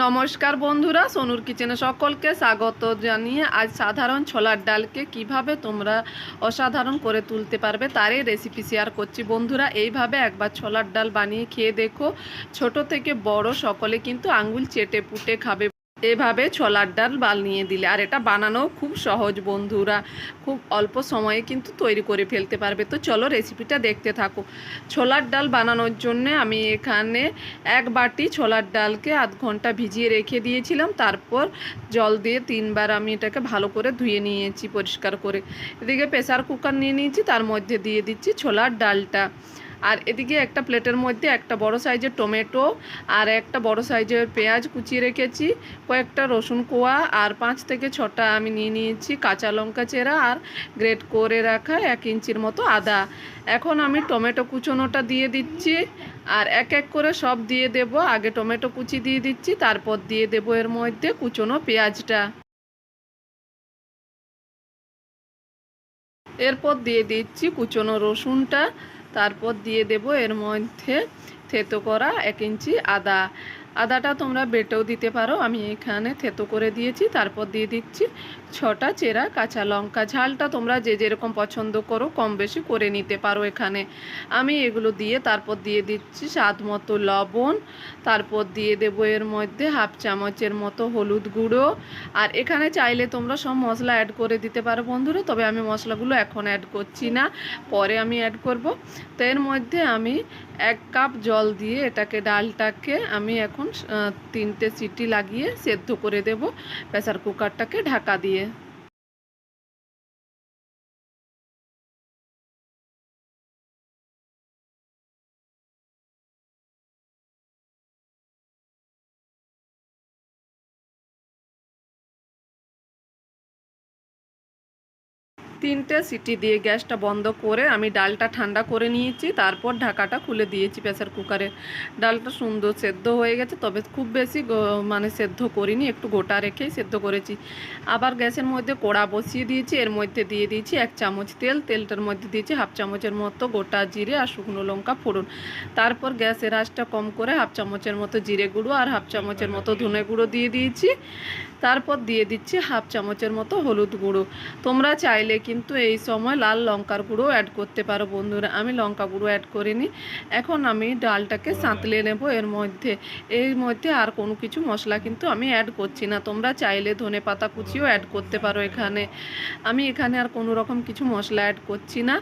নমস্কার বন্ধুরা, সোনুর কিচেনে সকলকে স্বাগত জানিয়ে আজ সাধারণ ছোলার ডালকে কীভাবে তোমরা অসাধারণ করে তুলতে পারবে তারই রেসিপি শেয়ার করছি। বন্ধুরা, এইভাবে একবার ছোলার ডাল বানিয়ে খেয়ে দেখো, ছোট থেকে বড় সকলে কিন্তু আঙ্গুল চেটে পুটে খাবে। এভাবে ছোলার ডাল বানিয়ে দিলে। আর এটা বানানো খুব সহজ বন্ধুরা। খুব অল্প সময়ে কিন্তু তৈরি করে ফেলতে পারবে। তো চলো রেসিপিটা দেখতে থাকো। ছোলার ডাল বানানোর জন্য আমি এখানে এক বাটি ছোলার ডালকে আধ ঘণ্টা ভিজিয়ে রেখে দিয়েছিলাম। তারপর জল দিয়ে তিনবার আমি এটাকে ভালো করে ধুয়ে নিয়েছি পরিষ্কার করে। এদিকে প্রেসার কুকার নিয়ে নিয়েছি। তার মধ্যে দিয়ে দিচ্ছি ছোলার ডালটা। আর এদিকে একটা প্লেটের মধ্যে একটা বড় সাইজের টমেটো আর একটা বড় সাইজের পেঁয়াজ কুচিয়ে রেখেছি, কয়েকটা রসুন কোয়া আর পাঁচ থেকে ছটা আমি নিয়ে নিয়েছি কাঁচা লঙ্কা চেরা আর গ্রেট করে রাখা এক ইঞ্চির মতো আদা। এখন আমি টমেটো কুচোনোটা দিয়ে দিচ্ছি আর এক এক করে সব দিয়ে দেব। আগে টমেটো কুচি দিয়ে দিচ্ছি, তারপর দিয়ে দেব এর মধ্যে কুচোনো পেঁয়াজটা। এরপর দিয়ে দিচ্ছি কুচোনো রসুনটা। তারপর দিয়ে দেব এর মধ্যে থেতো করা এক ইঞ্চি আদা আদাটা তোমরা বেটেও দিতে পারো। আমি এখানে থেতো করে দিয়েছি, তারপর দিয়ে দিচ্ছি ছটা চেরা কাঁচা লঙ্কা ঝালটা তোমরা যে যেরকম পছন্দ করো, কম বেশি করে নিতে পারো এখানে। আমি এগুলো দিয়ে তারপর দিয়ে দিচ্ছি স্বাদ মতো লবণ, তারপর দিয়ে দেব এর মধ্যে হাফ চামচের মতো হলুদ গুঁড়ো। আর এখানে চাইলে তোমরা সব মশলা অ্যাড করে দিতে পারো বন্ধুরা, তবে আমি মশলাগুলো এখন অ্যাড করছি না, পরে আমি অ্যাড করব। তো এর মধ্যে আমি এক কাপ জল দিয়ে এটাকে ডালটাকে আমি এখন তিনটে সিটি লাগিয়ে সেদ্ধ করে দেব। প্রেসার কুকারটাকে ঢাকা দিয়ে। তিনটে সিটি দিয়ে গ্যাসটা বন্ধ করে আমি ডালটা ঠান্ডা করে নিয়েছি, তারপর ঢাকাটা খুলে দিয়েছি প্রেসার কুকারে। ডালটা সুন্দর সেদ্ধ হয়ে গেছে, তবে খুব বেশি মানে সেদ্ধ করিনি, একটু গোটা রেখেই সেদ্ধ করেছি। আবার গ্যাসের মধ্যে কড়া বসিয়ে দিয়েছি, এর মধ্যে দিয়ে দিয়েছি এক চামচ তেল, তেলটার মধ্যে দিয়েছি হাফ চামচের মতো গোটা জিরে আর শুকনো লঙ্কা ফোড়ন। তারপর গ্যাসের আঁচটা কম করে হাফ চামচের মতো জিরে গুঁড়ো আর হাফ চামচের মতো ধনে গুঁড়ো দিয়ে দিয়েছি। তারপর দিয়ে দিচ্ছি হাফ চামচের মতো হলুদ গুঁড়ো। তোমরা চাইলে কিন্তু এই সময় লাল লঙ্কার গুঁড়ো অ্যাড করতে পারো বন্ধুরা। আমি লঙ্কা গুঁড়ো অ্যাড করিনি। এখন আমি ডালটাকে সাঁতলে নেব। এর মধ্যে এর মধ্যে আর কোনো কিছু মশলা কিন্তু আমি অ্যাড করছি না। তোমরা চাইলে ধনে পাতা কুচিও অ্যাড করতে পারো এখানে। আমি এখানে আর কোনো রকম কিছু মশলা অ্যাড করছি না।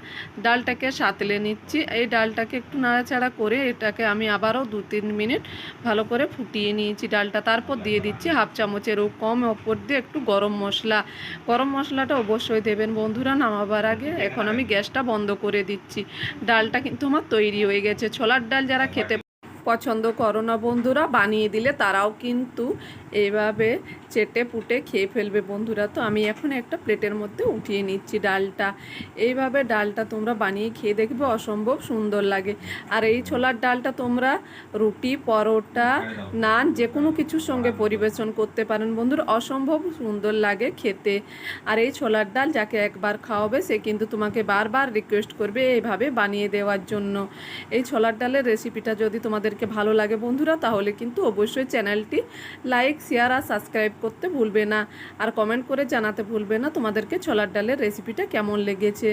ডালটাকে সাঁতলে নিচ্ছি। এই ডালটাকে একটু নাড়াচাড়া করে এটাকে আমি আবারও দু তিন মিনিট ভালো করে ফুটিয়ে নিয়েছি ডালটা। তারপর দিয়ে দিচ্ছি হাফ চামচেরও কম ওপর দিয়ে একটু গরম মশলা। গরম মশলাটা অবশ্যই দেবেন বন্ধুরা, নামাবার আগে এখন আমি গ্যাসটা বন্ধ করে দিচ্ছি। ডালটা কিন্তু আমার তৈরি হয়ে গেছে। ছোলার ডাল যারা খেতে পছন্দ করো না বন্ধুরা, বানিয়ে দিলে তারাও কিন্তু এইভাবে চেটে পুটে খেয়ে ফেলবে বন্ধুরা। তো আমি এখন একটা প্লেটের মধ্যে উঠিয়ে নিচ্ছি ডালটা। এইভাবে ডালটা তোমরা বানিয়ে খেয়ে দেখবে, অসম্ভব সুন্দর লাগে। আর এই ছোলার ডালটা তোমরা রুটি, পরোটা, নান যে কোনো কিছুর সঙ্গে পরিবেশন করতে পারেন বন্ধুরা, অসম্ভব সুন্দর লাগে খেতে। আর এই ছোলার ডাল যাকে একবার খাওয়াবে, সে কিন্তু তোমাকে বারবার রিকোয়েস্ট করবে এইভাবে বানিয়ে দেওয়ার জন্য। এই ছোলার ডালের রেসিপিটা যদি তোমাদেরকে ভালো লাগে বন্ধুরা, তাহলে কিন্তু অবশ্যই চ্যানেলটি লাইক, শেয়ার আর সাবস্ক্রাইব করতে ভুলবে না। আর কমেন্ট করে জানাতে ভুলবে না তোমাদেরকে ছোলার ডালের রেসিপিটা কেমন লেগেছে।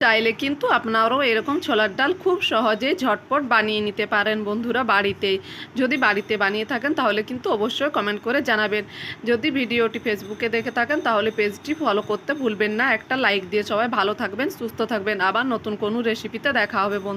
চাইলে কিন্তু আপনারাও এরকম ছোলার ডাল খুব সহজেই ঝটপট বানিয়ে নিতে পারেন বন্ধুরা বাড়িতেই যদি বাড়িতে বানিয়ে থাকেন, তাহলে কিন্তু অবশ্যই কমেন্ট করে জানাবেন। যদি ভিডিওটি ফেসবুকে দেখে থাকেন, তাহলে পেজটি ফলো করতে ভুলবেন না। একটা লাইক দিয়ে সবাই ভালো থাকবেন, সুস্থ থাকবেন। আবার নতুন কোনো রেসিপিতে দেখা হবে